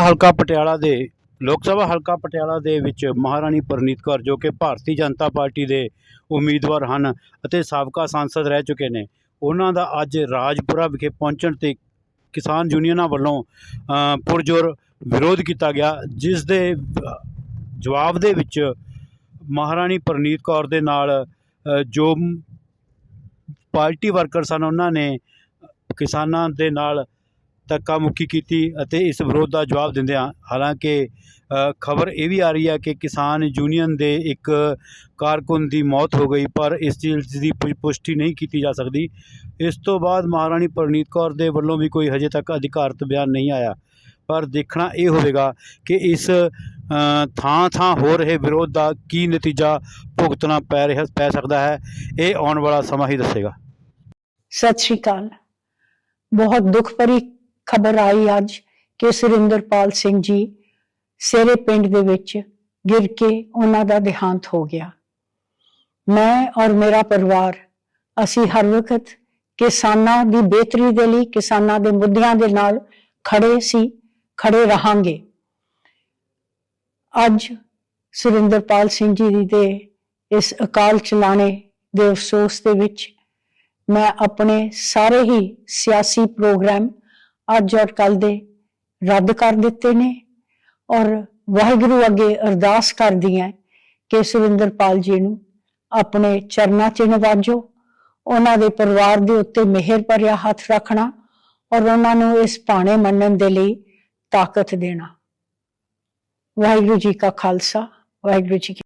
ਹਲਕਾ ਪਟਿਆਲਾ ਦੇ, ਲੋਕ ਸਭਾ ਹਲਕਾ ਪਟਿਆਲਾ ਦੇ ਵਿੱਚ ਮਹਾਰਾਣੀ ਪਰਨੀਤ ਕੌਰ ਜੋ ਕਿ ਭਾਰਤੀ ਜਨਤਾ ਪਾਰਟੀ ਦੇ ਉਮੀਦਵਾਰ ਹਨ ਅਤੇ ਸਾਬਕਾ ਸੰਸਦ ਰਹਿ ਚੁੱਕੇ ਨੇ। ਉਹਨਾਂ ਦਾ ਅੱਜ ਰਾਜਪੁਰਾ ਵਿਖੇ ਪਹੁੰਚਣ ਤੇ ਕਿਸਾਨ ਯੂਨੀਅਨਾਂ ਵੱਲੋਂ ਪੁਰਜੋਰ ਵਿਰੋਧ ਕੀਤਾ ਗਿਆ, ਜਿਸ ਦੇ ਜਵਾਬ ਦੇ ਵਿੱਚ ਮਹਾਰਾਣੀ ਪਰਨੀਤ ਕੌਰ ਦੇ ਨਾਲ ਜੋ ਪਾਰਟੀ ਵਰਕਰ ਸਨ ਉਹਨਾਂ ਨੇ ਕਿਸਾਨਾਂ ਦੇ ਨਾਲ ਧੱਕਾ ਮੁੱਕੀ ਕੀਤੀ ਅਤੇ ਇਸ ਵਿਰੋਧ ਦਾ ਜਵਾਬ ਦਿੰਦਿਆਂ ਹਾਲਾਂਕਿ ਖਬਰ ਇਹ ਵੀ ਆ ਰਹੀ ਹੈ ਕਿ ਕਿਸਾਨ ਯੂਨੀਅਨ ਦੇ ਇੱਕ ਕਾਰਕੁਨ ਦੀ ਮੌਤ ਹੋ ਗਈ, ਪਰ ਇਸ ਚੀਜ਼ ਦੀ ਪੁ- ਪੁਸ਼ਟੀ ਨਹੀਂ ਕੀਤੀ ਜਾ ਸਕਦੀ। ਇਸ ਤੋਂ ਬਾਅਦ ਮਹਾਰਾਣੀ ਪਰਨੀਤ ਕੌਰ ਦੇ ਵੱਲੋਂ ਵੀ ਕੋਈ ਹਜੇ ਤੱਕ ਅਧਿਕਾਰਤ ਬਿਆਨ ਨਹੀਂ ਆਇਆ। ਪਰ ਦੇਖਣਾ ਇਹ ਹੋਵੇਗਾ ਕਿ ਇਸ ਥਾਂ ਥਾਂ ਹੋ ਰਹੇ ਵਿਰੋਧ ਦਾ ਕੀ ਨਤੀਜਾ ਭੁਗਤਣਾ ਪੈ ਰਿਹਾ, ਪੈ ਸਕਦਾ ਹੈ, ਇਹ ਆਉਣ ਵਾਲਾ ਸਮਾਂ ਹੀ ਦੱਸੇਗਾ। ਸਤਿ ਸ਼੍ਰੀ ਅਕਾਲ। ਬਹੁਤ ਦੁੱਖ ਭਰੀ ਖਬਰ ਆਈ ਅੱਜ ਕਿ ਸੁਰਿੰਦਰਪਾਲ ਸਿੰਘ ਜੀ ਸੇਰੇ ਪਿੰਡ ਦੇ ਵਿੱਚ ਗਿਰ ਕੇ ਉਹਨਾਂ ਦਾ ਦੇਹਾਂਤ ਹੋ ਗਿਆ। ਮੈਂ ਔਰ ਮੇਰਾ ਪਰਿਵਾਰ ਅਸੀਂ ਹਰ ਵਕਤ ਕਿਸਾਨਾਂ ਦੀ ਬਿਹਤਰੀ ਦੇ ਲਈ, ਕਿਸਾਨਾਂ ਦੇ ਮੁੱਦਿਆਂ ਦੇ ਨਾਲ ਖੜੇ ਸੀ, ਖੜੇ ਰਹਾਂਗੇ। ਅੱਜ ਸੁਰਿੰਦਰਪਾਲ ਸਿੰਘ ਜੀ ਦੇ ਇਸ ਅਕਾਲ ਚਲਾਣੇ ਦੇ ਅਫਸੋਸ ਦੇ ਵਿੱਚ ਮੈਂ ਆਪਣੇ ਸਾਰੇ ਹੀ ਸਿਆਸੀ ਪ੍ਰੋਗਰਾਮ ਅੱਜ ਔਰ ਕੱਲ ਦੇ ਰੱਦ ਕਰ ਦਿੱਤੇ ਨੇ ਔਰ ਵਾਹਿਗੁਰੂ ਅੱਗੇ ਅਰਦਾਸ ਕਰਦੀ ਹੈ ਕਿ ਸੁਰਿੰਦਰਪਾਲ ਜੀ ਨੂੰ ਆਪਣੇ ਚਰਨਾਂ 'ਚ ਨਵਾਜੋ, ਉਹਨਾਂ ਦੇ ਪਰਿਵਾਰ ਦੇ ਉੱਤੇ ਮਿਹਰ ਭਰਿਆ ਹੱਥ ਰੱਖਣਾ ਔਰ ਉਹਨਾਂ ਨੂੰ ਇਸ ਭਾਣੇ ਮੰਨਣ ਦੇ ਲਈ ਤਾਕਤ ਦੇਣਾ। ਵਾਹਿਗੁਰੂ ਜੀ ਕਾ ਖਾਲਸਾ, ਵਾਹਿਗੁਰੂ ਜੀ